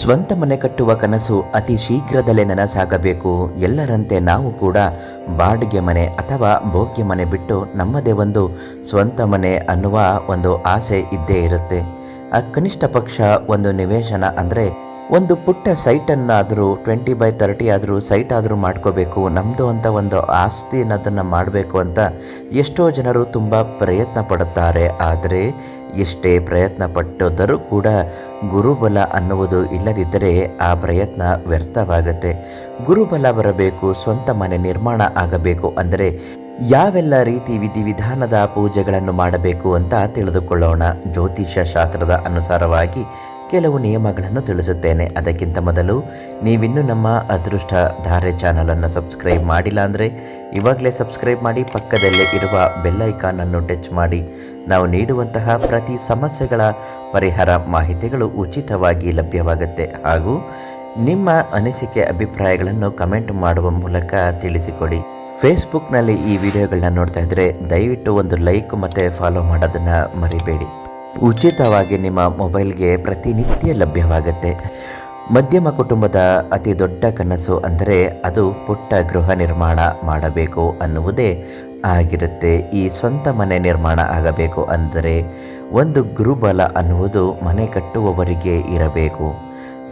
ಸ್ವಂತ ಮನೆ ಕಟ್ಟುವ ಕನಸು ಅತಿ ಶೀಘ್ರದಲ್ಲೇ ನನಸಾಗಬೇಕು. ಎಲ್ಲರಂತೆ ನಾವು ಕೂಡ ಬಾಡಿಗೆ ಮನೆ ಅಥವಾ ಭೋಗ್ಯ ಮನೆ ಬಿಟ್ಟು ನಮ್ಮದೇ ಒಂದು ಸ್ವಂತ ಮನೆ ಅನ್ನುವ ಒಂದು ಆಸೆ ಇದ್ದೇ ಇರುತ್ತೆ. ಆ ಕನಿಷ್ಠ ಪಕ್ಷ ಒಂದು ನಿವೇಶನ ಅಂದರೆ ಒಂದು ಪುಟ್ಟ ಸೈಟನ್ನಾದರೂ ಟ್ವೆಂಟಿ ಬೈ ತರ್ಟಿ ಆದರೂ ಸೈಟ್ ಆದರೂ ಮಾಡ್ಕೋಬೇಕು. ನಮ್ಮದು ಅಂತ ಒಂದು ಆಸ್ತಿ ಅನ್ನೋದನ್ನು ಮಾಡಬೇಕು ಅಂತ ಎಷ್ಟೋ ಜನರು ತುಂಬ ಪ್ರಯತ್ನ ಪಡುತ್ತಾರೆ. ಆದರೆ ಎಷ್ಟೇ ಪ್ರಯತ್ನ ಪಟ್ಟದರೂ ಕೂಡ ಗುರುಬಲ ಅನ್ನುವುದು ಇಲ್ಲದಿದ್ದರೆ ಆ ಪ್ರಯತ್ನ ವ್ಯರ್ಥವಾಗುತ್ತೆ. ಗುರುಬಲ ಬರಬೇಕು, ಸ್ವಂತ ಮನೆ ನಿರ್ಮಾಣ ಆಗಬೇಕು ಅಂದರೆ ಯಾವೆಲ್ಲ ರೀತಿ ವಿಧಿವಿಧಾನದ ಪೂಜೆಗಳನ್ನು ಮಾಡಬೇಕು ಅಂತ ತಿಳಿದುಕೊಳ್ಳೋಣ. ಜ್ಯೋತಿಷ್ಯ ಶಾಸ್ತ್ರದ ಅನುಸಾರವಾಗಿ ಕೆಲವು ನಿಯಮಗಳನ್ನು ತಿಳಿಸುತ್ತೇನೆ. ಅದಕ್ಕಿಂತ ಮೊದಲು ನೀವಿನ್ನೂ ನಮ್ಮ ಅದೃಷ್ಟ ಧಾರೆ ಚಾನಲನ್ನು ಸಬ್ಸ್ಕ್ರೈಬ್ ಮಾಡಿಲ್ಲ ಅಂದರೆ ಇವಾಗಲೇ ಸಬ್ಸ್ಕ್ರೈಬ್ ಮಾಡಿ ಪಕ್ಕದಲ್ಲೇ ಇರುವ ಬೆಲ್ಲೈಕಾನನ್ನು ಟಚ್ ಮಾಡಿ. ನಾವು ನೀಡುವಂತಹ ಪ್ರತಿ ಸಮಸ್ಯೆಗಳ ಪರಿಹಾರ ಮಾಹಿತಿಗಳು ಉಚಿತವಾಗಿ ಲಭ್ಯವಾಗುತ್ತೆ. ಹಾಗೂ ನಿಮ್ಮ ಅನಿಸಿಕೆ ಅಭಿಪ್ರಾಯಗಳನ್ನು ಕಮೆಂಟ್ ಮಾಡುವ ಮೂಲಕ ತಿಳಿಸಿಕೊಡಿ. ಫೇಸ್ಬುಕ್ನಲ್ಲಿ ಈ ವಿಡಿಯೋಗಳನ್ನ ನೋಡ್ತಾ ಇದ್ದರೆ ದಯವಿಟ್ಟು ಒಂದು ಲೈಕ್ ಮತ್ತು ಫಾಲೋ ಮಾಡೋದನ್ನು ಮರಿಬೇಡಿ. ಉಚಿತವಾಗಿ ನಿಮ್ಮ ಮೊಬೈಲ್ಗೆ ಪ್ರತಿನಿತ್ಯ ಲಭ್ಯವಾಗುತ್ತೆ. ಮಧ್ಯಮ ಕುಟುಂಬದ ಅತಿ ದೊಡ್ಡ ಕನಸು ಅಂದರೆ ಅದು ಪುಟ್ಟ ಗೃಹ ನಿರ್ಮಾಣ ಮಾಡಬೇಕು ಅನ್ನುವುದೇ ಆಗಿರುತ್ತೆ. ಈ ಸ್ವಂತ ಮನೆ ನಿರ್ಮಾಣ ಆಗಬೇಕು ಅಂದರೆ ಒಂದು ಗುರುಬಲ ಅನ್ನುವುದು ಮನೆ ಕಟ್ಟುವವರಿಗೆ ಇರಬೇಕು.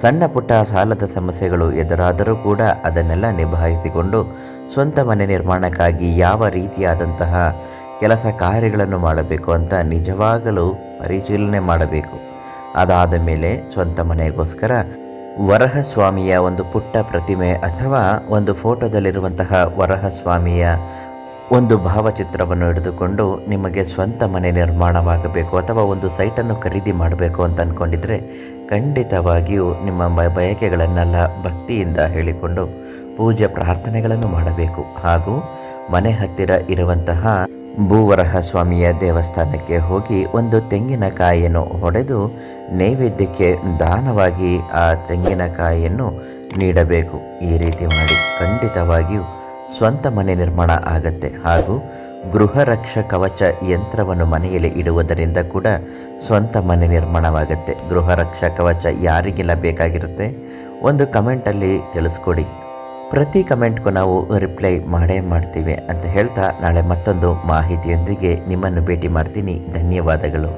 ಸಣ್ಣ ಪುಟ್ಟ ಸಾಲದ ಸಮಸ್ಯೆಗಳು ಎದುರಾದರೂ ಕೂಡ ಅದನ್ನೆಲ್ಲ ನಿಭಾಯಿಸಿಕೊಂಡು ಸ್ವಂತ ಮನೆ ನಿರ್ಮಾಣಕ್ಕಾಗಿ ಯಾವ ರೀತಿಯಾದಂತಹ ಕೆಲಸ ಕಾರ್ಯಗಳನ್ನು ಮಾಡಬೇಕು ಅಂತ ನಿಜವಾಗಲೂ ಪರಿಶೀಲನೆ ಮಾಡಬೇಕು. ಅದಾದ ಮೇಲೆ ಸ್ವಂತ ಮನೆಗೋಸ್ಕರ ವರಹಸ್ವಾಮಿಯ ಒಂದು ಪುಟ್ಟ ಪ್ರತಿಮೆ ಅಥವಾ ಒಂದು ಫೋಟೋದಲ್ಲಿರುವಂತಹ ವರಹಸ್ವಾಮಿಯ ಒಂದು ಭಾವಚಿತ್ರವನ್ನು ಹಿಡಿದುಕೊಂಡು ನಿಮಗೆ ಸ್ವಂತ ಮನೆ ನಿರ್ಮಾಣವಾಗಬೇಕು ಅಥವಾ ಒಂದು ಸೈಟನ್ನು ಖರೀದಿ ಮಾಡಬೇಕು ಅಂತ ಅಂದ್ಕೊಂಡಿದ್ರೆ ಖಂಡಿತವಾಗಿಯೂ ನಿಮ್ಮ ಬಯಕೆಗಳನ್ನೆಲ್ಲ ಭಕ್ತಿಯಿಂದ ಹೇಳಿಕೊಂಡು ಪೂಜೆ ಪ್ರಾರ್ಥನೆಗಳನ್ನು ಮಾಡಬೇಕು. ಹಾಗೂ ಮನೆ ಹತ್ತಿರ ಇರುವಂತಹ ಭೂವರಹ ಸ್ವಾಮಿಯ ದೇವಸ್ಥಾನಕ್ಕೆ ಹೋಗಿ ಒಂದು ತೆಂಗಿನಕಾಯಿಯನ್ನು ಹೊಡೆದು ನೈವೇದ್ಯಕ್ಕೆ ದಾನವಾಗಿ ಆ ತೆಂಗಿನಕಾಯಿಯನ್ನು ನೀಡಬೇಕು. ಈ ರೀತಿ ಮಾಡಿ ಖಂಡಿತವಾಗಿಯೂ ಸ್ವಂತ ಮನೆ ನಿರ್ಮಾಣ ಆಗತ್ತೆ. ಹಾಗೂ ಗೃಹ ರಕ್ಷ ಕವಚ ಯಂತ್ರವನ್ನು ಮನೆಯಲ್ಲಿ ಇಡುವುದರಿಂದ ಕೂಡ ಸ್ವಂತ ಮನೆ ನಿರ್ಮಾಣವಾಗುತ್ತೆ. ಗೃಹ ರಕ್ಷ ಕವಚ ಯಾರಿಗೆಲ್ಲ ಬೇಕಾಗಿರುತ್ತೆ? ಒಂದು ಕಮೆಂಟಲ್ಲಿ ತಿಳಿಸ್ಕೊಡಿ. ಪ್ರತಿ ಕಮೆಂಟ್ಗೂ ನಾವು ರಿಪ್ಲೈ ಮಾಡೇ ಮಾಡ್ತೀವಿ ಅಂತ ಹೇಳ್ತಾ ನಾಳೆ ಮತ್ತೊಂದು ಮಾಹಿತಿಯೊಂದಿಗೆ ನಿಮ್ಮನ್ನು ಭೇಟಿ ಮಾಡ್ತೀನಿ. ಧನ್ಯವಾದಗಳು.